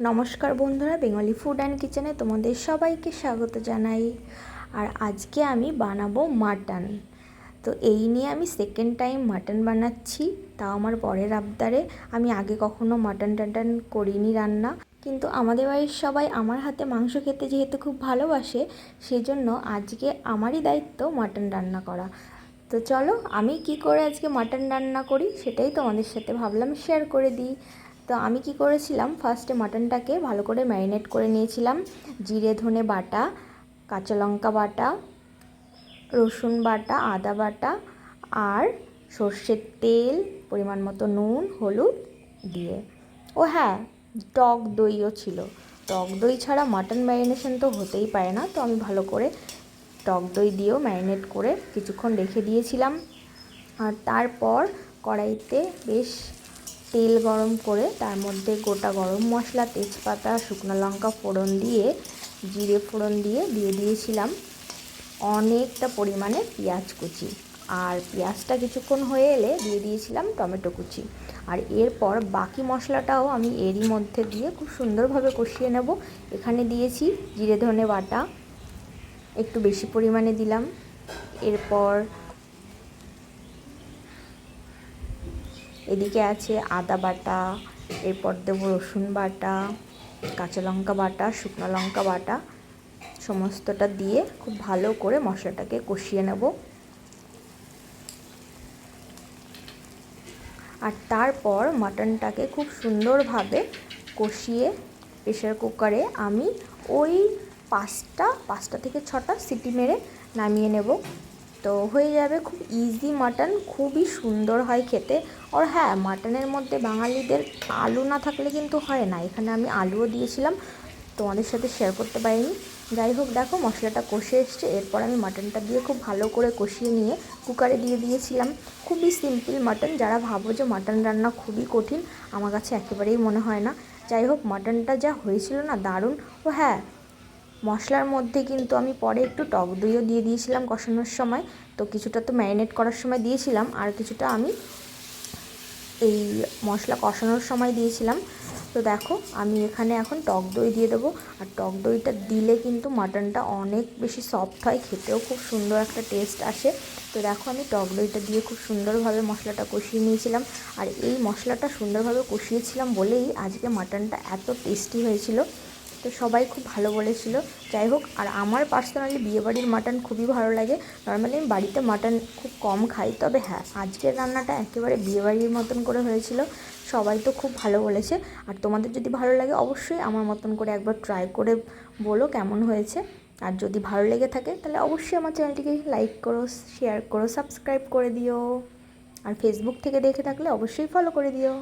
নমস্কার বন্ধুরা, Bengali food and কিচেনে তোমাদের সবাইকে স্বাগত জানাই। আর আজকে আমি বানাবো মাটন। তো এই নিয়ে আমি সেকেন্ড টাইম মাটন বানাচ্ছি, তাও আমার পরের আবদারে। আমি আগে কখনো মাটন টাটন করিনি রান্না। কিন্তু আমাদের বাড়ির সবাই আমার হাতে মাংস খেতে যেহেতু খুব ভালোবাসে, সেজন্য আজকে আমারই দায়িত্ব মাটন রান্না করা। তো চলো, আমি কি করে আজকে মাটন রান্না করি, সেটাই তোমাদের সাথে ভাবলাম শেয়ার করে দিই। তো আমি কি করেছিলাম? ফার্স্টে মাটনটাকে ভালো করে ম্যারিনেট করে নিয়েছিলাম। জিরে, ধনে বাটা, কাঁচা লঙ্কা বাটা, রসুন বাটা, আদা বাটা আর সর্ষের তেল, পরিমাণ মতো নুন, হলুদ দিয়ে। ও হ্যাঁ টক দইও ছিল। টক দই ছাড়া মাটন ম্যারিনেশন তো হতেই পারে না। তো আমি ভালো করে টক দই দিয়েও ম্যারিনেট করে কিছুক্ষণ রেখে দিয়েছিলাম। আর তারপর কড়াইতে বেশ তেল গরম করে তার মধ্যে গোটা গরম মশলা, তেজপাতা, শুকনো লঙ্কা ফোড়ন দিয়ে, জিরে ফোড়ন দিয়ে দিয়ে দিয়েছিলাম অনেকটা পরিমাণে পেঁয়াজ কুচি। আর পেঁয়াজটা কিছুক্ষণ হয়ে এলে দিয়ে দিয়েছিলাম টমেটো কুচি। আর এরপর বাকি মশলাটাও আমি এরই মধ্যে দিয়ে খুব সুন্দরভাবে কষিয়ে নেব। এখানে দিয়েছি জিরে ধনে বাটা, একটু বেশি পরিমাণে দিলাম। এরপর এদিকে আছে আদা বাটা, এরপর দেবো রসুন বাটা, কাঁচা লঙ্কা বাটা, শুকনো লঙ্কা বাটা, সমস্তটা দিয়ে খুব ভালো করে মশলাটাকে কষিয়ে নেব। আর তারপর মাটনটাকে খুব সুন্দরভাবে কষিয়ে প্রেশার কুকারে আমি ওই পাঁচটা পাঁচটা থেকে ছটা সিটি মেরে নামিয়ে নেব। তো হয়ে যাবে খুব ইজি মাটন খুবই সুন্দর হয় খেতে। আর হ্যাঁ মাটনের মধ্যে বাঙালিদের আলু না থাকলে কিন্তু হয় না। এখানে আমি আলুও দিয়েছিলাম, তোমাদের সাথে শেয়ার করতে পারিনি। যাই হোক, দেখো মশলাটা কষে এসছে। এরপর আমি মাটনটা দিয়ে খুব ভালো করে কষিয়ে নিয়ে কুকারে দিয়ে দিয়েছিলাম। খুবই সিম্পল মাটন যারা ভাবো যে মাটন রান্না খুবই কঠিন, আমার কাছে একেবারেই মনে হয় না। যাই হোক মাটনটা যা হয়েছিল না, দারুণ। ও হ্যাঁ মশলার মধ্যে কিন্তু আমি পরে একটু টক দইও দিয়ে দিয়েছিলাম কষানোর সময়। তো কিছুটা তো ম্যারিনেট করার সময় দিয়েছিলাম, আর কিছুটা আমি এই মশলা কষানোর সময় দিয়েছিলাম। তো দেখো, আমি এখানে এখন টক দই দিয়ে দেবো। আর টক দইটা দিলে কিন্তু মাটনটা অনেক বেশি সফট হয়, খেতেও খুব সুন্দর একটা টেস্ট আসে। তো দেখো, আমি টক দইটা দিয়ে খুব সুন্দরভাবে মশলাটা কষিয়ে নিয়েছিলাম। আর এই মশলাটা সুন্দরভাবে কষিয়েছিলাম বলেই আজকে মাটনটা এত টেস্টি হয়েছিল। তো সবাই খুব ভালো বলেছিল। যাই হোক, আর আমার পার্সোনালি বিয়েবাড়ির মাটন খুবই ভালো লাগে। নর্মালি আমি বাড়িতে মাটন খুব কম খাই, তবে হ্যাঁ আজকের রান্নাটা একেবারে বিয়েবাড়ির মতন করে হয়েছিল। সবাই তো খুব ভালো বলেছে। আর তোমাদের যদি ভালো লাগে, অবশ্যই আমার মতন করে একবার ট্রাই করে বলো কেমন হয়েছে। আর যদি ভালো লেগে থাকে, তাহলে অবশ্যই আমার চ্যানেলটিকে লাইক করো শেয়ার করো সাবস্ক্রাইব করে দিও। আর ফেসবুক থেকে দেখে থাকলে অবশ্যই ফলো করে দিও।